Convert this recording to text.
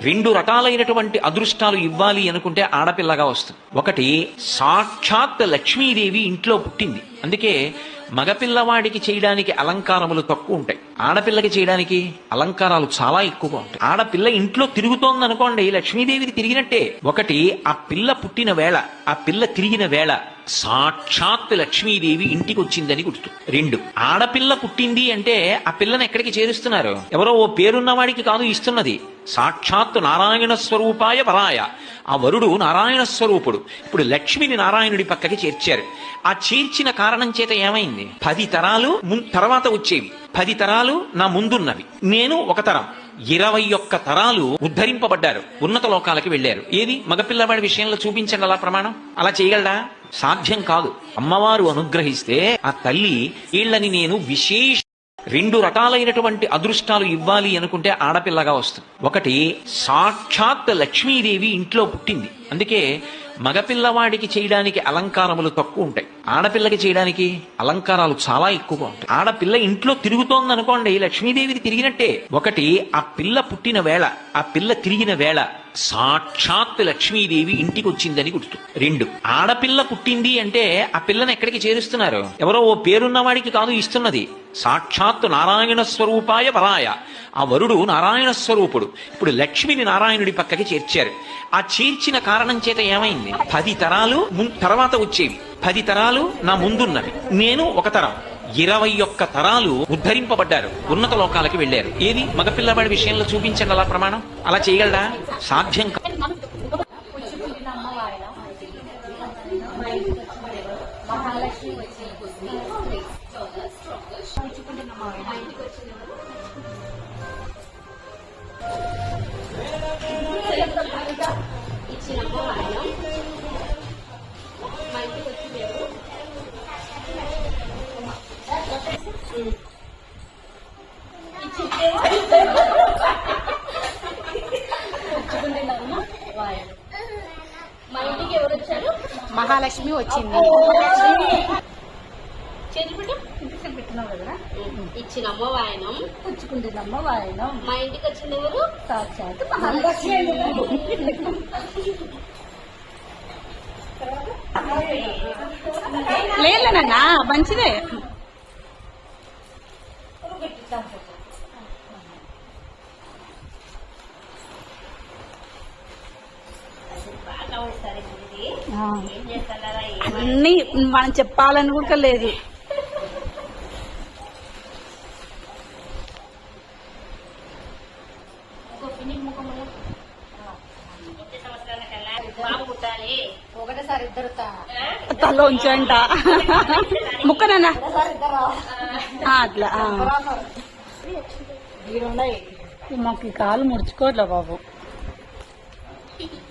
రెండు రకాలైనటువంటి అదృష్టాలు ఇవ్వాలి అనుకుంటే ఆడపిల్లగా వస్తుంది. ఒకటి సాక్షాత్ లక్ష్మీదేవి ఇంట్లో పుట్టింది. అందుకే మగపిల్లవాడికి చేయడానికి అలంకారములు తక్కువ ఉంటాయి. ఆడపిల్లకి చేయడానికి అలంకారాలు చాలా ఎక్కువగా ఉంటాయి. ఆడపిల్ల ఇంట్లో తిరుగుతోంది అనుకోండి లక్ష్మీదేవిది తిరిగినట్టే. ఒకటి ఆ పిల్ల పుట్టిన వేళ ఆ పిల్ల తిరిగిన వేళ సాక్షాత్ లక్ష్మీదేవి ఇంటికి వచ్చిందని గుర్తు. రెండు ఆడపిల్ల పుట్టింది అంటే ఆ పిల్లని ఎక్కడికి చేరుస్తున్నారు? ఎవరో ఓ పేరున్నవాడికి కాదు ఇస్తున్నది. సాక్షాత్తు నారాయణ స్వరూపాయ పరాయ ఆ వరుడు నారాయణ స్వరూపుడు. ఇప్పుడు లక్ష్మిని నారాయణుడి పక్కకి చేర్చారు. ఆ చేర్చిన కారణం చేత ఏమైంది? పది తరాలు తర్వాత వచ్చేవి. పది తరాలు నా ముందున్నవి. నేను ఒక తరం. ఇరవై ఒక్క తరాలు ఉద్ధరింపబడ్డారు. ఉన్నత లోకాలకి వెళ్ళారు. ఏది? మగపిల్లవాడి విషయంలో చూపించండి అలా ప్రమాణం. అలా చేయగలడా? సాధ్యం కాదు. అమ్మవారు అనుగ్రహిస్తే ఆ తల్లి వీళ్ళని నేను విశేష రెండు రకాలైనటువంటి అదృష్టాలు ఇవ్వాలి అనుకుంటే ఆడపిల్లగా వస్తుంది. ఒకటి సాక్షాత్ లక్ష్మీదేవి ఇంట్లో పుట్టింది. అందుకే మగపిల్లవాడికి చేయడానికి అలంకారములు తక్కువ ఉంటాయి. ఆడపిల్లకి చేయడానికి అలంకారాలు చాలా ఎక్కువగా ఉంటాయి. ఆడపిల్ల ఇంట్లో తిరుగుతోంది అనుకోండి లక్ష్మీదేవిది తిరిగినట్టే. ఒకటి ఆ పిల్ల పుట్టిన వేళ ఆ పిల్ల తిరిగిన వేళ సాక్షాత్ లక్ష్మీదేవి ఇంటికి వచ్చిందని గుర్తు. రెండు ఆడపిల్ల పుట్టింది అంటే ఆ పిల్లని ఎక్కడికి చేరుస్తున్నారు? ఎవరో ఓ పేరున్న వాడికి కాదు ఇస్తున్నది. సాక్షాత్ నారాయణ స్వరూపాయ పరాయ ఆ వరుడు నారాయణ స్వరూపుడు. ఇప్పుడు లక్ష్మిని నారాయణుడి పక్కకి చేర్చారు. ఆ చేర్చిన కారణం చేత ఏమైంది? పది తరాలు తర్వాత వచ్చేవి. పది తరాలు నా ముందున్నవి. నేను ఒక తరం. ఇరవై ఒక్క తరాలు ఉద్ధరింపబడ్డారు. ఉన్నత లోకాలకి వెళ్ళారు. ఏది? మగపిల్లవాడి విషయంలో చూపించండి అలా ప్రమాణం? అలా చేయగలడా? సాధ్యం కాదు మహాలక్ష్మి మా ఇంటికి ఎవరు వచ్చారు? మహాలక్ష్మి వచ్చింది. చేతులు పెట్టినావు కదా. ఇచ్చిన వాయనం. మా ఇంటికి వచ్చింది ఎవరు? సాక్షాత్ మహాలక్ష్మి లేదన్నా మంచిదే. అన్ని మనం చెప్పాలని కూడా లేదు ఒకటేసారి ఇద్దరు ఉంచంట ముక్కనన్నా అట్లా. మాకు ఈ కాలు ముడుచుకోవట్లే బాబు.